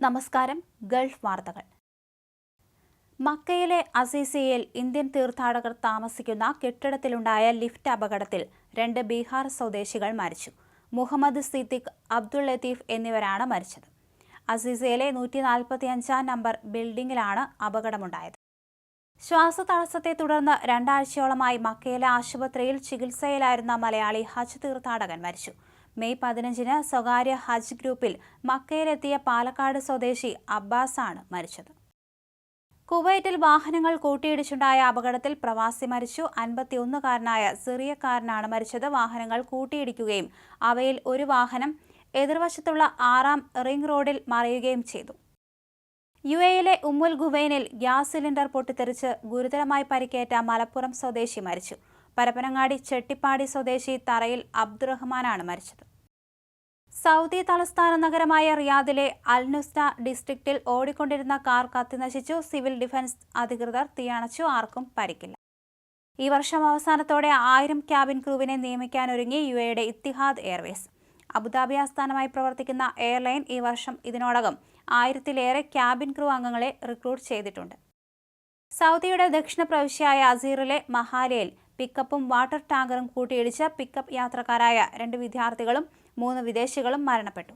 നമസ്കാരം ഗൾഫ് വാർത്തകൾ. മക്കയിലെ അസീസിയയിൽ ഇന്ത്യൻ തീർത്ഥാടകർ താമസിക്കുന്ന കെട്ടിടത്തിലുണ്ടായ ലിഫ്റ്റ് അപകടത്തിൽ രണ്ട് ബീഹാർ സ്വദേശികൾ മരിച്ചു. മുഹമ്മദ് സിദ്ദിഖ് അബ്ദുൾ ലത്തീഫ് എന്നിവരാണ് മരിച്ചത്. അസീസിയയിലെ നൂറ്റി നാൽപ്പത്തിയഞ്ചാം നമ്പർ ബിൽഡിംഗിലാണ് അപകടമുണ്ടായത്. ശ്വാസതടസ്സത്തെ തുടർന്ന് രണ്ടാഴ്ചയോളമായി മക്കയിലെ ആശുപത്രിയിൽ ചികിത്സയിലായിരുന്ന മലയാളി ഹജ്ജ് തീർത്ഥാടകൻ മരിച്ചു. മെയ് പതിനഞ്ചിന് സ്വകാര്യ ഹജ്ജ് ഗ്രൂപ്പിൽ മക്കയിലെത്തിയ പാലക്കാട് സ്വദേശി അബ്ബാസാണ് മരിച്ചത്. കുവൈറ്റിൽ വാഹനങ്ങൾ കൂട്ടിയിടിച്ചുണ്ടായ അപകടത്തിൽ പ്രവാസി മരിച്ചു. അൻപത്തിയൊന്നുകാരനായ സിറിയക്കാരനാണ് മരിച്ചത്. വാഹനങ്ങൾ കൂട്ടിയിടിക്കുകയും അവയിൽ ഒരു വാഹനം എതിർവശത്തുള്ള ആറാം റിംഗ് റോഡിൽ മറിയുകയും ചെയ്തു. യു എയിലെ ഉമ്മുൽ ഗുവൈനിൽ ഗ്യാസ് സിലിണ്ടർ പൊട്ടിത്തെറിച്ച് ഗുരുതരമായി പരിക്കേറ്റ മലപ്പുറം സ്വദേശി മരിച്ചു. പരപ്പനങ്ങാടി ചെട്ടിപ്പാടി സ്വദേശി തറയിൽ അബ്ദുറഹ്മാനാണ് മരിച്ചത്. സൗദി തലസ്ഥാന നഗരമായ റിയാദിലെ അൽനുസ്ത ഡിസ്ട്രിക്റ്റിൽ ഓടിക്കൊണ്ടിരുന്ന കാർ കത്തിനശിച്ചു. സിവിൽ ഡിഫൻസ് അധികൃതർ തീയണച്ചു. ആർക്കും പരിക്കില്ല. ഈ വർഷം അവസാനത്തോടെ ആയിരം ക്യാബിൻ ക്രൂവിനെ നിയമിക്കാനൊരുങ്ങി യു എയുടെ ഇത്തിഹാദ് എയർവേസ്. അബുദാബി ആസ്ഥാനമായി പ്രവർത്തിക്കുന്ന എയർലൈൻ ഈ വർഷം ഇതിനോടകം ആയിരത്തിലേറെ ക്യാബിൻ ക്രൂ അംഗങ്ങളെ റിക്രൂട്ട് ചെയ്തിട്ടുണ്ട്. സൗദിയുടെ ദക്ഷിണ പ്രവിശ്യയായ അസീറിലെ മഹാലയിൽ പിക്കപ്പും വാട്ടർ ടാങ്കറും കൂട്ടിയിടിച്ച് പിക്കപ്പ് യാത്രക്കാരായ രണ്ട് വിദ്യാർത്ഥികളും മൂന്ന് വിദേശികളും മരണപ്പെട്ടു.